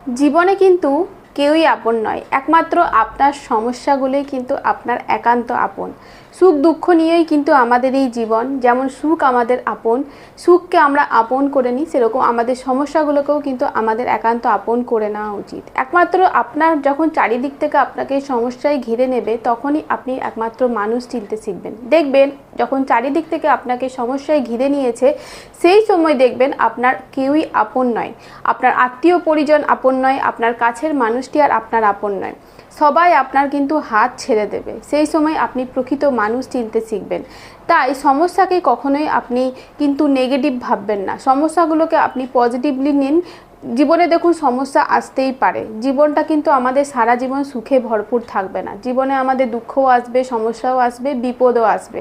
জীবনে কিন্তু কেউই আপন নয়। একমাত্র আপনার সমস্যাগুলোই কিন্তু আপনার একান্ত আপন। সুখ দুঃখ নিয়েই কিন্তু আমাদের এই জীবন, যেমন সুখ আমাদের আপন, সুখকে আমরা আপন করে নিই, সেরকম আমাদের সমস্যাগুলোকেও কিন্তু আমাদের একান্ত আপন করে নেওয়া উচিত। একমাত্র আপনার যখন চারিদিক থেকে আপনাকে সমস্যায় ঘিরে নেবে, তখনই আপনি একমাত্র মানুষ চিনতে শিখবেন। দেখবেন, যখন চারিদিক থেকে আপনাকে সমস্যায় ঘিরে নিয়েছে, সেই সময় দেখবেন আপনার কেউই আপন নয়। আপনার আত্মীয় পরিজন আপন নয়, আপনার কাছের মানুষটি আর আপনার আপন নয়। সবাই আপনার কিন্তু হাত ছেড়ে দেবে। সেই সময় আপনি প্রকৃত মানুষ চিনতে শিখবেন। তাই সমস্যাকে কখনোই আপনি কিন্তু নেগেটিভ ভাববেন না। সমস্যাগুলোকে আপনি পজিটিভলি নিন। জীবনে দেখুন, সমস্যা আসতেই পারে। জীবনটা কিন্তু আমাদের সারা জীবন সুখে ভরপুর থাকবে না। জীবনে আমাদের দুঃখও আসবে, সমস্যাও আসবে, বিপদও আসবে।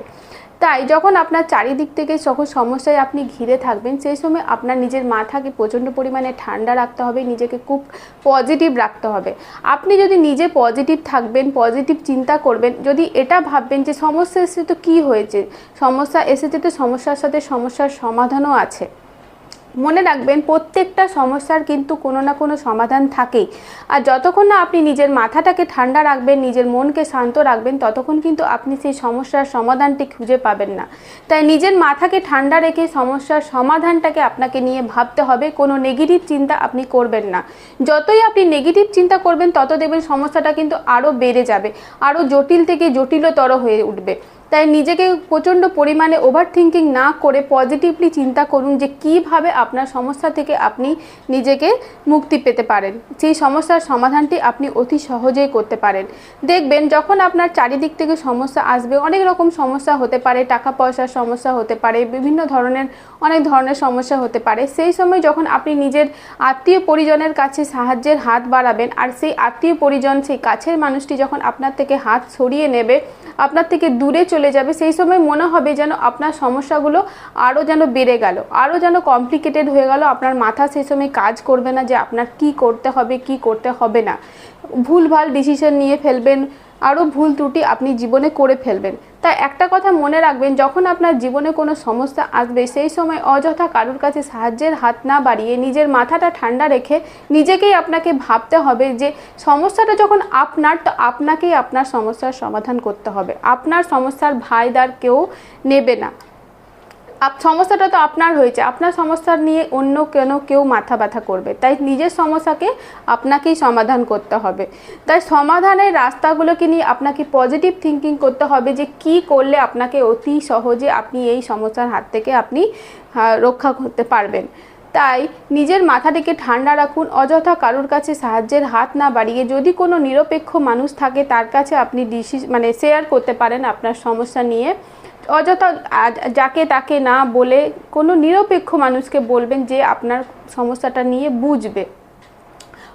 তাই যখন আপনার চারিদিক থেকে সকল সমস্যায় আপনি ঘিরে থাকবেন, সেই সময় আপনার নিজের মাথাকে প্রচণ্ড পরিমাণে ঠান্ডা রাখতে হবে, নিজেকে খুব পজিটিভ রাখতে হবে। আপনি যদি নিজে পজিটিভ থাকবেন পজিটিভ চিন্তা করবেন, যদি এটা ভাববেন যে সমস্যা এসে তো কী হয়েছে? সমস্যা এসেছে তো সমস্যার সাথে সমস্যার সমাধানও আছে। মনে রাখবেন, প্রত্যেকটা সমস্যার কিন্তু কোনো না কোনো সমাধান থাকেই। আর যতক্ষণ না আপনি নিজের মাথাটাকে ঠান্ডা রাখবেন, নিজের মনকে শান্ত রাখবেন, ততক্ষণ কিন্তু আপনি সেই সমস্যার সমাধানটি খুঁজে পাবেন না। তাই নিজের মাথাকে ঠান্ডা রেখে সমস্যার সমাধানটাকে আপনাকে নিয়ে ভাবতে হবে, কোনো নেগেটিভ চিন্তা আপনি করবেন না। যতই আপনি নেগেটিভ চিন্তা করবেন, তত দেখবেন সমস্যাটা কিন্তু আরও বেড়ে যাবে আরও জটিল থেকে জটিলতর হয়ে উঠবে। তাই নিজেকে প্রচণ্ড পরিমাণে ওভার থিঙ্কিং না করে পজিটিভলি চিন্তা করুন যে কীভাবে আপনার সমস্যা থেকে আপনি নিজেকে মুক্তি পেতে পারেন। সেই সমস্যার সমাধানটি আপনি অতি সহজেই করতে পারেন। দেখবেন যখন আপনার চারিদিক থেকে সমস্যা আসবে, অনেক রকম সমস্যা হতে পারে, টাকা পয়সার সমস্যা হতে পারে, বিভিন্ন ধরনের, অনেক ধরনের সমস্যা হতে পারে। সেই সময় যখন আপনি নিজের আত্মীয় পরিজনের কাছে সাহায্যের হাত বাড়াবেন আর সেই আত্মীয় পরিজন, সেই কাছের মানুষটি যখন আপনার থেকে হাত সরিয়ে নেবে, আপনার থেকে দূরে চলে যাবে, সেই সময় মনে হবে যেন আপনার সমস্যাগুলো আরও যেন বেড়ে গেল আরও যেন কমপ্লিকেটেড হয়ে গেল। আপনার মাথা সেই সময় কাজ করবে না যে আপনার কি করতে হবে, কি করতে হবে না। ভুলভাল ডিসিশন নিয়ে ফেলবেন আরও ভুল ত্রুটি আপনি জীবনে করে ফেলবেন। তাই একটা কথা মনে রাখবেন, যখন আপনার জীবনে কোনো সমস্যা আসবে, সেই সময় অযথা কারুর কাছে সাহায্যের হাত না বাড়িয়ে নিজের মাথাটা ঠান্ডা রেখে নিজেকেই আপনাকে ভাবতে হবে যে সমস্যাটা যখন আপনার, তো আপনাকেই আপনার সমস্যার সমাধান করতে হবে। আপনার সমস্যার ভাইদার কেউ নেবে না। সমস্যাটা তো আপনার হয়েছে। আপনার সমস্যা নিয়ে অন্য কেন কেউ মাথা ব্যথা করবে? তাই নিজের সমস্যাকে আপনাকেই সমাধান করতে হবে। তাই সমাধানের রাস্তাগুলোকে নিয়ে আপনাকে পজিটিভ থিঙ্কিং করতে হবে যে কি করলে আপনাকে অতি সহজে আপনি এই সমস্যার হাত থেকে আপনি রক্ষা করতে পারবেন। তাই নিজের মাথাটিকে ঠান্ডা রাখুন। অযথা কারোর কাছে সাহায্যের হাত না বাড়িয়ে যদি কোনো নিরপেক্ষ মানুষ থাকে, তার কাছে আপনি ডিসি মানে শেয়ার করতে পারেন আপনার সমস্যা নিয়ে। অযথা যাকে তাকে না বলে কোনো নিরপেক্ষ মানুষকে বলবেন যে আপনার সমস্যাটা নিয়ে বুঝবে।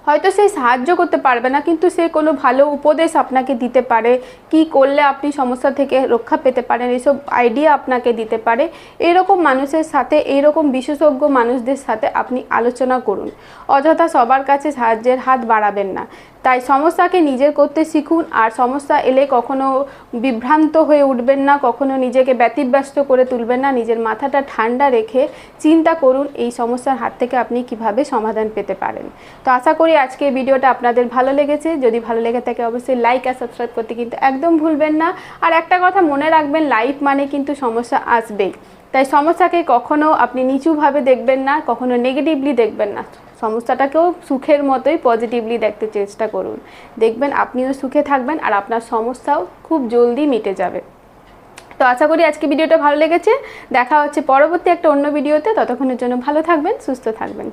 হয়তো সে সাহায্য করতে পারবে না, কিন্তু সে কোনো ভালো উপদেশ আপনাকে দিতে পারে। কি করলে আপনি সমস্যা থেকে রক্ষা পেতে পারেন? এসব আইডিয়া আপনাকে দিতে পারে। এরকম মানুষের সাথে এইরকম বিশেষজ্ঞ মানুষদের সাথে আপনি আলোচনা করুন। অযথা সবার কাছে সাহায্যের হাত বাড়াবেন না। তাই সমস্যাকে নিজের করতে শিখুন, আর সমস্যা এলে কখনো বিভ্রান্ত হয়ে উঠবেন না, কখনো নিজেকে ব্যতিব্যস্ত করে তুলবেন না, নিজের মাথাটা ঠান্ডা রেখে চিন্তা করুন, এই সমস্যার হাত থেকে আপনি কীভাবে সমাধান পেতে পারেন। তো আশা করি আজকে ভিডিওটা আপনাদের ভালো লেগেছে। যদি ভালো লেগে থাকে অবশ্যই লাইক আর সাবস্ক্রাইব করতে কিন্তু একদম ভুলবেন না। আর একটা কথা মনে রাখবেন লাইফ মানে কিন্তু সমস্যা আসবেই। তাই সমস্যাকে কখনো আপনি নিচুভাবে দেখবেন না, কখনো নেগেটিভলি দেখবেন না। সমস্যাটাকেও সুখের মতোই পজিটিভলি দেখতে চেষ্টা করুন। দেখবেন আপনিও সুখে থাকবেন আর আপনার সমস্যাও খুব জলদি মিটে যাবে। তো আশা করি আজকে ভিডিওটা ভালো লেগেছে। দেখা হচ্ছে পরবর্তী একটা অন্য ভিডিওতে। ততক্ষণের জন্য ভালো থাকবেন, সুস্থ থাকবেন।